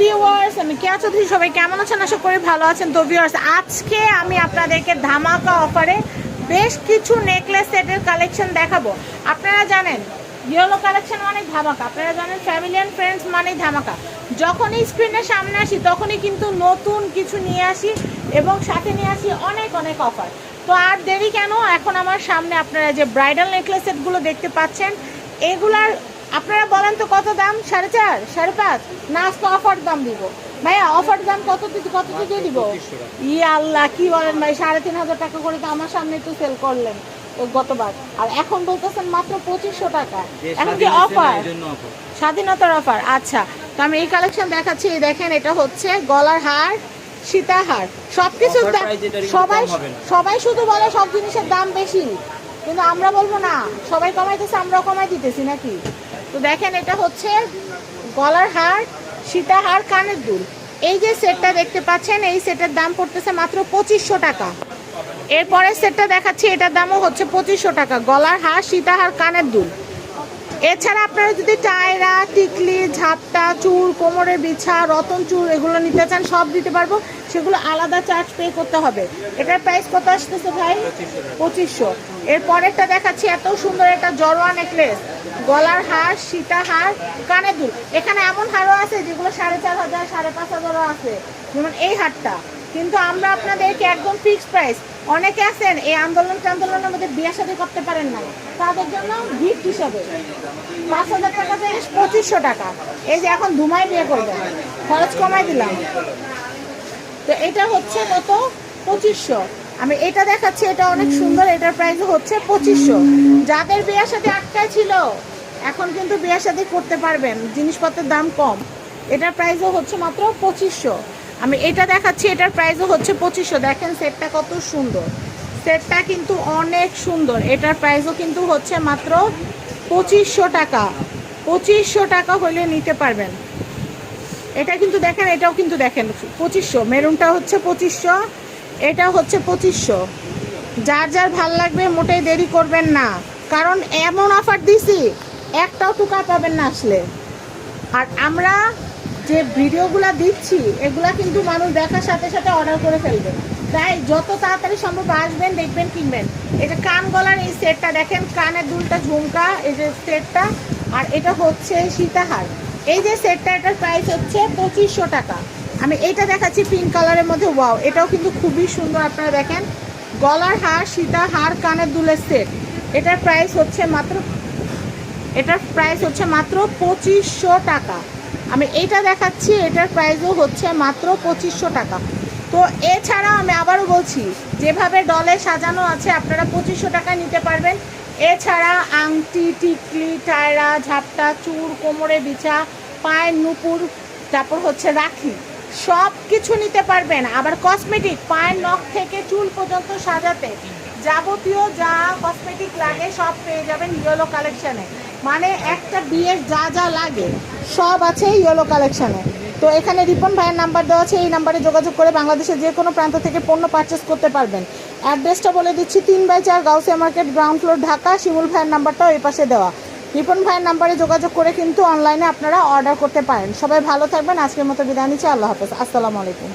Viewers আমি কেয়া চৌধুরী কেমন আছেন? করি ভালো আছেন। তো আজকে আমি আপনাদেরকে ধামাকা অফারে বেশ কিছু নেকলেস সেটের কালেকশন দেখাবো। আপনারা জানেন ইয়েলো কালেকশন মানে ধামাকা। আপনারা জানেন ফ্যামিলি অ্যান্ড ফ্রেন্ডস ধামাকা। যখনই স্ক্রিনের সামনে আসি, তখনই কিন্তু নতুন কিছু নিয়ে আসি এবং সাথে নিয়ে আসি অনেক অনেক অফার তো আর দেরি কেন? এখন আমার সামনে আপনারা যে ব্রাইডাল নেকলেস সেটগুলো দেখতে পাচ্ছেন, এগুলার আপনারা বলেন তো কত দাম? সাড়ে চার সাড়ে পাঁচ? না আজকে অফার দাম দিব। ভাইয়া অফার দাম কত কত দিয়ে দিব? ই আল্লাহ কি বলেন ভাই? সাড়ে তিন হাজার টাকা করে তো আমার সামনে একটু সেল করলেন গতবার। আর এখন বলতেছেন মাত্র পঁচিশশো টাকা। এখন কি অফার স্বাধীনতার অফার আচ্ছা। তো আমি এই কালেকশন দেখাচ্ছি দেখেন এটা হচ্ছে গলার হার সীতাহার সব কিছুর Offer দাম price এটার কিন্তু সবাই। সবাই শুধু বলে সব জিনিসের দাম বেশি। কিন্তু আমরা বলব না সবাই কমাইতেছে আমরাও কমাই দিতেছি নাকি? তো দেখেন এটা হচ্ছে গলার হার, সীতা হার, কানের দুল। এই যে সেটটা দেখতে পাচ্ছেন, এই সেটের দাম পড়তেছে মাত্র পঁচিশশো টাকা। এরপরের সেটটা দেখাচ্ছি, এটার দামও হচ্ছে পঁচিশশো টাকা। গলার হার সীতাহার কানের দুল। এছাড়া আপনারা যদি টায়রা, টিকলি, ঝাপটা চুর কোমরের বিছা, রতন চুর এগুলো নিতে চান, সব দিতে পারব। সেগুলো আলাদা চার্জ পে করতে হবে। এটার প্রাইস কত আসতেছে ভাই? পঁচিশশো। এর পরেরটা দেখাচ্ছি, এত সুন্দর একটা জড়োয়া নেকলেস গলার হার, সীতা হার, কানের দুল। এখানে এমন হারও আছে যেগুলো সাড়ে চার হাজার, সাড়ে পাঁচ হাজারও আছে। যেমন এই হারটা। কিন্তু আমরা আপনাদেরকে একদম ফিক্সড প্রাইস অনেকে আছেন এই আন্দোলন আন্দোলনের মধ্যে বিয়ে শাদী করতে পারেন না তাদের জন্য গিফট হিসাবে। পাঁচ হাজার টাকা থেকে পঁচিশশো টাকা। এই যে এখন ধুমাই বিয়ে করবেন খরচ কমাই দিলাম। তো এটা হচ্ছে কত? পঁচিশশো। আমি এটা দেখাচ্ছি, এটা অনেক সুন্দর, এটার প্রাইস হচ্ছে পঁচিশশো। যাদের বিয়ের সাথে আটকায় ছিল, এখন কিন্তু বিয়ের সাথে করতে পারবেন। জিনিসপত্রের দাম কম। এটার প্রাইসও হচ্ছে মাত্র পঁচিশশো। আমি এটা দেখাচ্ছি, এটার প্রাইসও হচ্ছে পঁচিশশো। দেখেন সেটটা কত সুন্দর। সেটটা কিন্তু অনেক সুন্দর। এটার প্রাইসও কিন্তু হচ্ছে মাত্র পঁচিশশো টাকা। পঁচিশশো টাকা হলে নিতে পারবেন। এটা কিন্তু দেখেন, এটাও কিন্তু দেখেন, পঁচিশশো। মেরুনটা হচ্ছে পঁচিশশো এটা হচ্ছে পঁচিশশো। যার যার ভালো লাগবে মোটেই দেরি করবেন না। কারণ এমন অফার দিছি, একটাও টুকা পাবেন না আসলে। আর আমরা যে ভিডিওগুলো দিচ্ছি, এগুলা কিন্তু মানুষ দেখার সাথে সাথে অর্ডার করে ফেলবে। তাই যত তাড়াতাড়ি সম্ভব আসবেন, দেখবেন, কিনবেন। এটা কান গলার এই সেটটা দেখেন, কানের দুলটা ঝুমকা, এই যে সেটটা, আর এটা হচ্ছে সীতাহার। এই যে সেটটা, এটার প্রাইস হচ্ছে পঁচিশশো টাকা। আমি এটা দেখাচ্ছি পিঙ্ক কালারের মধ্যে ওয়াও এটাও কিন্তু খুবই সুন্দর আপনারা দেখেন। গলার হার সীতা হার কানের দুলের সেট। এটার প্রাইস হচ্ছে মাত্র, এটার প্রাইস হচ্ছে মাত্র পঁচিশশো টাকা। আমি এইটা দেখাচ্ছি, এটার প্রাইসও হচ্ছে মাত্র পঁচিশশো টাকা। তো এছাড়া আমি আবারও বলছি, যেভাবে ডলে সাজানো আছে, আপনারা পঁচিশশো টাকা নিতে পারবেন। এছাড়া আংটি, টিকলি, টায়রা, ঝাপটা, চুর, কোমরে বিছা, পায়ের নুপুর, তারপর হচ্ছে রাখি সব কিছু নিতে পারবেন। আবার কসমেটিক, পায়ের নখ থেকে চুল পর্যন্ত সাজাতে যাবতীয় যা কসমেটিক লাগে সব পেয়ে যাবেন ইয়েলো কালেকশানে। মানে একটা বিয়ের যা যা লাগে, সব আছে ইয়েলো কালেকশনে। তো এখানে রিপন ভাইয়ের নাম্বার দেওয়া আছে, এই নাম্বারে যোগাযোগ করে বাংলাদেশের যে কোনো প্রান্ত থেকে পণ্য পারচেস করতে পারবেন। অ্যাড্রেসটা বলে দিচ্ছি, তিন বাই চার Gausia market ground floor Dhaka. Shimul ভাইয়ের নাম্বারটাও এই পাশে দেওয়া। রিপন ভাইয়ের নাম্বারে যোগাযোগ করে কিন্তু অনলাইনে আপনারা অর্ডার করতে পারেন। সবাই ভালো থাকবেন, আজকের মতো বিদায় নিচ্ছি, আল্লাহ হাফেজ। আসসালামু আলাইকুম।